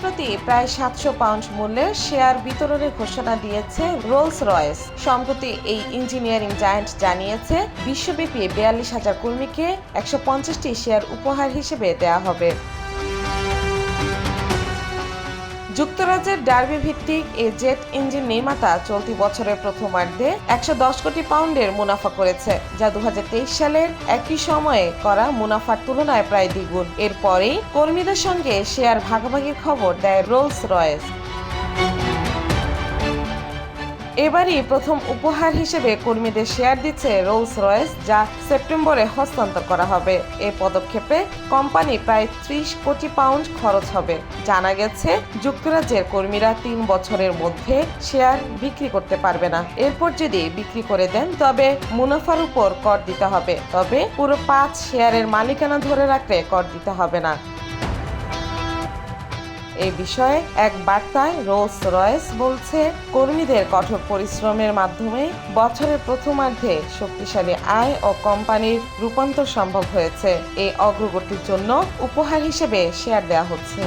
সম্প্রতি প্রায় সাতশো পাউন্ড মূল্যের শেয়ার বিতরণের ঘোষণা দিয়েছে রোলস রয়েস সম্প্রতি এই ইঞ্জিনিয়ারিং জায়ান্ট জানিয়েছে, বিশ্বব্যাপী বিয়াল্লিশ হাজার কর্মীকে একশো পঞ্চাশটি শেয়ার উপহার হিসেবে দেয়া হবে। যুক্তরাজ্যের ডার্বি ভিত্তিক এ জেট ইঞ্জিন নির্মাতা চলতি বছরের প্রথমার্ধে একশো দশ কোটি পাউন্ডের মুনাফা করেছে, যা দু হাজার তেইশ সালের একই সময়ে করা মুনাফার তুলনায় প্রায় দ্বিগুণ। এরপরেই কর্মীদের সঙ্গে শেয়ার ভাগাভাগির খবর দেয় রোলস রয়েস এবারই প্রথম উপহার হিসেবে কর্মীদের শেয়ার দিচ্ছে রোলস রয়েস যা সেপ্টেম্বরে হস্তান্তর করা হবে। এ পদক্ষেপে কোম্পানি প্রায় ত্রিশ কোটি পাউন্ড খরচ হবে। জানা গেছে, যুক্তরাজ্যের কর্মীরা তিন বছরের মধ্যে শেয়ার বিক্রি করতে পারবে না। এরপর যদি বিক্রি করে দেন, তবে মুনাফার উপর কর দিতে হবে। তবে পুরো পাঁচ শেয়ারের মালিকানা ধরে রাখলে কর দিতে হবে না। এই বিষয়ে এক বার্তায় রোলস রয়েস বলছে, কর্মীদের কঠোর পরিশ্রমের মাধ্যমে বছরের প্রথমার্ধে শক্তিশালী আয় ও কোম্পানির রূপান্তর সম্ভব হয়েছে। এই অগ্রগতির জন্য উপহার হিসেবে শেয়ার দেওয়া হচ্ছে।